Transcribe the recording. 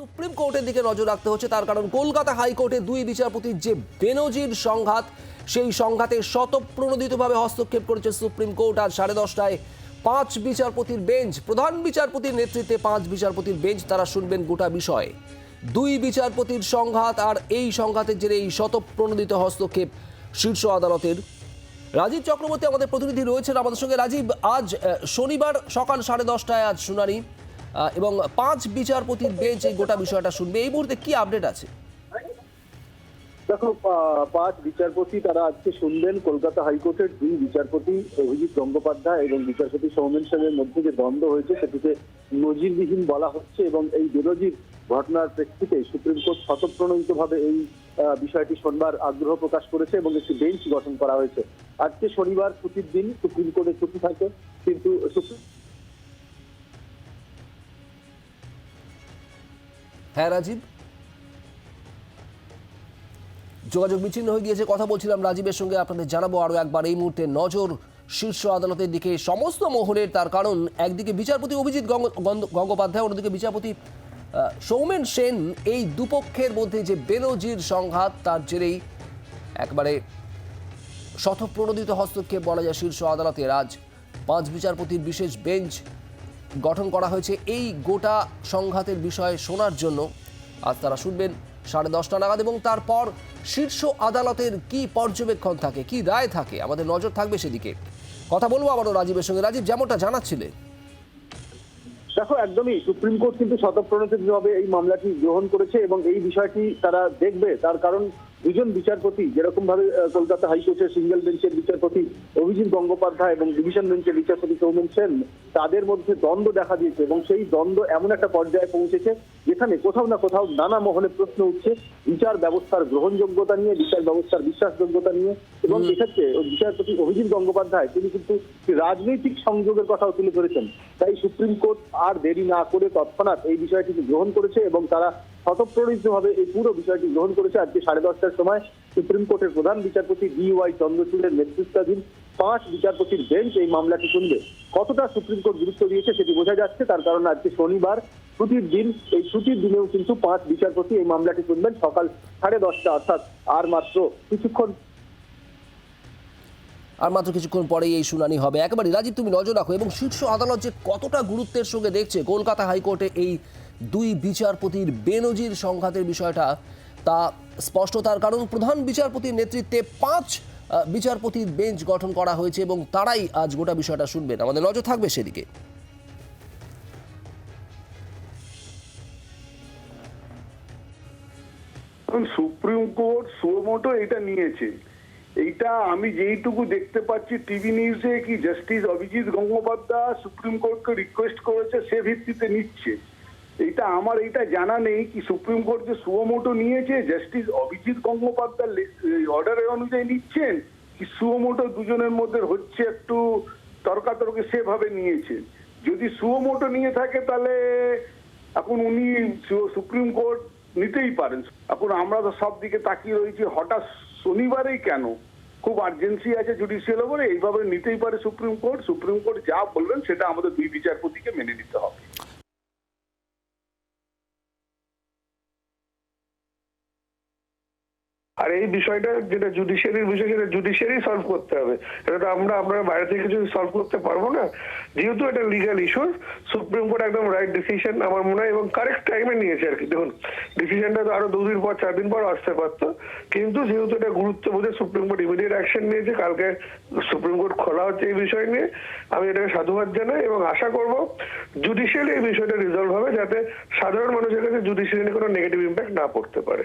Supreme কোর্টের দিকে নজর রাখতে হচ্ছে, তার কারণ কলকাতা হাইকোর্টে দুই বিচারপতির যে বেনজির সংঘাত, সেই সংঘাতে শতপ্রণোদিতভাবে হস্তক্ষেপ করেছে সুপ্রিম কোর্ট আজ সাড়ে দশটায়। পাঁচ বিচারপতির বেঞ্চ, প্রধান বিচারপতির নেতৃত্বে পাঁচ বিচারপতির বেঞ্চ, তারা শুনবেন গোটা বিষয়ে। দুই বিচারপতির সংঘাত আর এই সংঘাতের জেরে এই শতপ্রণোদিত হস্তক্ষেপ শীর্ষ আদালতের। রাজীব চক্রবর্তী আমাদের প্রতিনিধি রয়েছেন আমাদের সঙ্গে। রাজীব, আজ শনিবার সকাল সাড়ে দশটায় আজ শুনানি। এবং পাঁচ বিচারপতির বেঞ্চ এই গোটা বিষয়টা শুনবে। এই মুহূর্তে কি আপডেট আছে? দেখো পাঁচ বিচারপতি তারা আজকে শুনবেন। কলকাতা হাইকোর্টের দুই বিচারপতি অভিজিৎ গঙ্গোপাধ্যায় এবং বিচারপতি সৌমেন সেনের মধ্যে যে দ্বন্দ্ব হয়েছে সেটিকে নজিরবিহীন বলা হচ্ছে এবং এই বেনজির ঘটনার প্রেক্ষিতে সুপ্রিম কোর্ট স্বতঃপ্রণোদিতভাবে এই আহ, বিষয়টি শোনবার আগ্রহ প্রকাশ করেছে এবং একটি বেঞ্চ গঠন করা হয়েছে। আজকে শনিবার ছুটির দিন সুপ্রিম কোর্টে ছুটি থাকে কিন্তু সুপ্রিম হ্যাঁ রাজীব? যোগাযোগ বিচ্ছিন্ন হয়ে গিয়েছে, কথা বলছিলাম রাজীবের সঙ্গে। আপনাদের জানাব আরও একবার এই মুহূর্তে নজর শীর্ষ আদালতের দিকে। সমস্ত মহলের তার কারণ, একদিকে বিচারপতি অভিজিৎ গঙ্গ- গঙ্গ- গঙ্গোপাধ্যায়, অন্যদিকে বিচারপতি সৌমেন সেন। এই দুপক্ষের মধ্যে যে বেনজির সংঘাত, তার জেরেই একবারে শতপ্রণোদিত হস্তক্ষেপ বলা যায় শীর্ষ আদালতের। আজ পাঁচ বিচারপতির বিশেষ বেঞ্চ গঠন করা হয়েছে এই গোটা সংঘাতের বিষয়ে শোনার জন্য। আজ তারা শুনবেন সাড়ে দশটা নাগাদ এবং তারপর শীর্ষ আদালতের কি পর্যবেক্ষণ থাকে, কি রায় থাকে, আমাদের নজর থাকবে সেদিকে। কথা বলব আবারও রাজীবের সঙ্গে। রাজীব, যেমনটা জানাচ্ছিলে। দেখো, একদমই সুপ্রিম কোর্ট কিন্তু স্বতঃপ্রণোদিতভাবে এই মামলাটি গ্রহণ করেছে এবং এই বিষয়টি তারা দেখবে। তার কারণ দুজন বিচারপতি যেরকম ভাবে কলকাতা হাইকোর্টের সিঙ্গেল বেঞ্চের বিচারপতি অভিজিৎ গঙ্গোপাধ্যায় এবং ডিভিশন বেঞ্চের বিচারপতি সৌমেন সেন তাদের মধ্যে দ্বন্দ্ব দেখা দিয়েছে এবং সেই দ্বন্দ্ব এমন একটা পর্যায়ে পৌঁছেছে যেখানে কোথাও না কোথাও নানা মহলে প্রশ্ন উঠছে বিচার ব্যবস্থার গ্রহণযোগ্যতা নিয়ে বিচার ব্যবস্থার বিশ্বাসযোগ্যতা নিয়ে এবং এক্ষেত্রে বিচারপতি অভিজিৎ গঙ্গোপাধ্যায় তিনি কিন্তু রাজনৈতিক সংযোগের কথাও তুলে ধরেছেন। তাই সুপ্রিম কোর্ট আর দেরি না করে তৎক্ষণাৎ এই বিষয়টিকে গ্রহণ করেছে এবং তারা স্বতঃপ্রণোদিতভাবে এই পুরো বিষয়টি গ্রহণ করেছে আজকে সাড়ে দশটার সময় সুপ্রিম কোর্টের প্রধান বিচারপতি ডি ওয়াই চন্দ্রচূড়ের নেতৃত্বাধীন পাঁচ বিচারপতির বেঞ্চ এই মামলাটি শুনবে। কতটা সুপ্রিম কোর্ট গুরুত্ব দিয়েছে সেটি বোঝা যাচ্ছে, তার কারণ আজকে শনিবার, ছুটির দিন, এই ছুটির দিনেও কিন্তু পাঁচ বিচারপতি এই মামলাটি শুনবেন সকাল সাড়ে দশটা, অর্থাৎ আর মাত্র কিছুক্ষণ। আর মাত্র কিছুক্ষণ পরেই এই শুনানি হবে। একেবারে রাজীব, তুমি নজর রাখো, এবং শীর্ষ আদালত যে কতটা গুরুত্বের সঙ্গে দেখছে, কলকাতা হাইকোর্টে এই দুই বিচারপতির বেনজির সংঘাতের বিষয়টা, তা স্পষ্ট তার কারণ প্রধান বিচারপতির নেতৃত্বে পাঁচ বিচারপতির বেঞ্চ গঠন করা হয়েছে এবং তারাই আজ গোটা বিষয়টা শুনবেন। আমাদের নজর থাকবে সেদিকে। সুপ্রিম কোর্ট সুমোটো এটা নিয়েছে। এইটা আমি যেইটুকু দেখতে পাচ্ছি টিভি নিউজে কি জাস্টিস অভিজিৎ গঙ্গোপাধ্যায় সুপ্রিম কোর্টকে রিকোয়েস্ট করেছে সে ভিত্তিতে নিচ্ছে। এটা আমার এইটা জানা নেই কি সুপ্রিম কোর্ট যে সুমোটো নিয়েছে, জাস্টিস অভিজিৎ গঙ্গোপাধ্যায় অর্ডারের অনুযায়ী নিচ্ছেন, কি সুমোটো দুজনের মধ্যে হচ্ছে একটু তর্কাতর্কি সেভাবে নিয়েছে। যদি সুমোটো নিয়ে থাকে তাহলে এখন উনি সুপ্রিম কোর্ট নিতেই পারেন। এখন আমরা তো সব দিকে তাকিয়ে রয়েছি, হঠাৎ শনিবারেই কেন? খুব আর্জেন্সি আছে জুডিশিয়াল ওপরে এইভাবে নিতেই পারে সুপ্রিম কোর্ট। সুপ্রিম কোর্ট যা বলবেন সেটা আমাদের দুই বিচারপতিকে মেনে নিতে হবে। আর এই বিষয়টা যেটা জুডিশিয়ারির বিষয়, সেটা জুডিশিয়ারি সলভ করতে হবে। এটা তো আমরা আমরা বাইরে থেকে কিছু সলভ করতে পারব না, যেহেতু এটা লিগাল ইস্যু সুপ্রিম কোর্ট একদম রাইট ডিসিশন আমার মনে হয়, এবং কারেক্ট টাইমে নিয়েছে আর কি। দেখুন ডিসিশনটা তো আরও দুদিন পর চার দিন পর আসতে পারতো। কিন্তু যেহেতু এটা গুরুত্ব বুঝে সুপ্রিম কোর্ট ইমিডিয়েট অ্যাকশন নিয়েছে, কালকে সুপ্রিম কোর্ট খোলা হচ্ছে এই বিষয় নিয়ে, আমি এটাকে সাধুবাদ জানাই এবং আশা করব জুডিশিয়ালি এই বিষয়টা রিজলভ হবে, যাতে সাধারণ মানুষের কাছে জুডিশিয়ালি কোনো নেগেটিভ ইম্প্যাক্ট না পড়তে পারে।